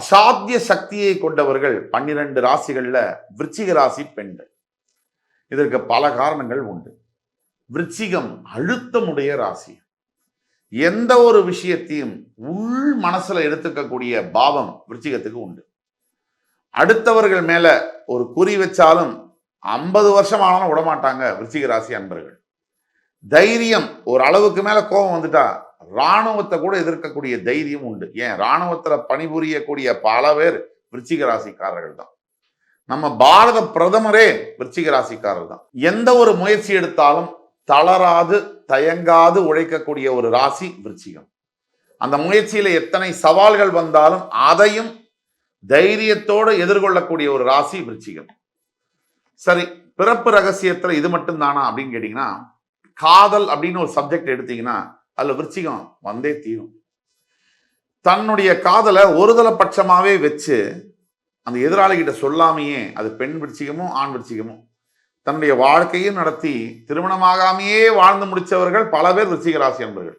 அசாத்திய சக்தியை கொண்டவர்கள் பன்னிரண்டு ராசிகளில் விருச்சிக ராசி பெண்கள். இதற்கு பல காரணங்கள் உண்டு. விருச்சிகம் அழுத்தமுடைய ராசி. எந்த ஒரு விஷயத்தையும் உள் மனசுல எடுத்துக்கக்கூடிய பாவம் விருச்சிகத்துக்கு உண்டு. அடுத்தவர்கள் மேல ஒரு குறி வச்சாலும் ஐம்பது வருஷம் ஆனாலும் விடமாட்டாங்க விருச்சிக ராசி அன்பர்கள். தைரியம் ஒரு அளவுக்கு மேல கோபம் வந்துட்டா ராணுவத்தை கூட எதிர்க்கக்கூடிய தைரியம் உண்டு. ஏன்? ராணுவத்துல பணிபுரியக்கூடிய பல பேர் விருச்சிக ராசிக்காரர்கள் தான். நம்ம பாரத பிரதமரே விருச்சிக ராசிக்காரர் தான். எந்த ஒரு முயற்சி எடுத்தாலும் தளராது தயங்காது உழைக்கக்கூடிய ஒரு ராசி விருச்சிகம். அந்த முயற்சியில எத்தனை சவால்கள் வந்தாலும் அதையும் தைரியத்தோடு எதிர்கொள்ளக்கூடிய ஒரு ராசி விருச்சிகம். சரி பிறப்பு ரகசியத்துல இது மட்டும் தானா அப்படின்னு கேட்டீங்கன்னா காதல் அப்படின்னு ஒரு சப்ஜெக்ட் எடுத்தீங்கன்னா அதுல விருச்சிகம் வந்தே தீரும். தன்னுடைய காதலை ஒருதலை பட்சமாகவே வச்சு அந்த எதிராளிகிட்ட சொல்லாமையே அது பெண் விருச்சிகமும் ஆண் விருச்சிகமும் தன்னுடைய வாழ்க்கையும் நடத்தி திருமணமாகாமையே வாழ்ந்து முடிச்சவர்கள் பல பேர் விருச்சிக ராசி என்பர்கள்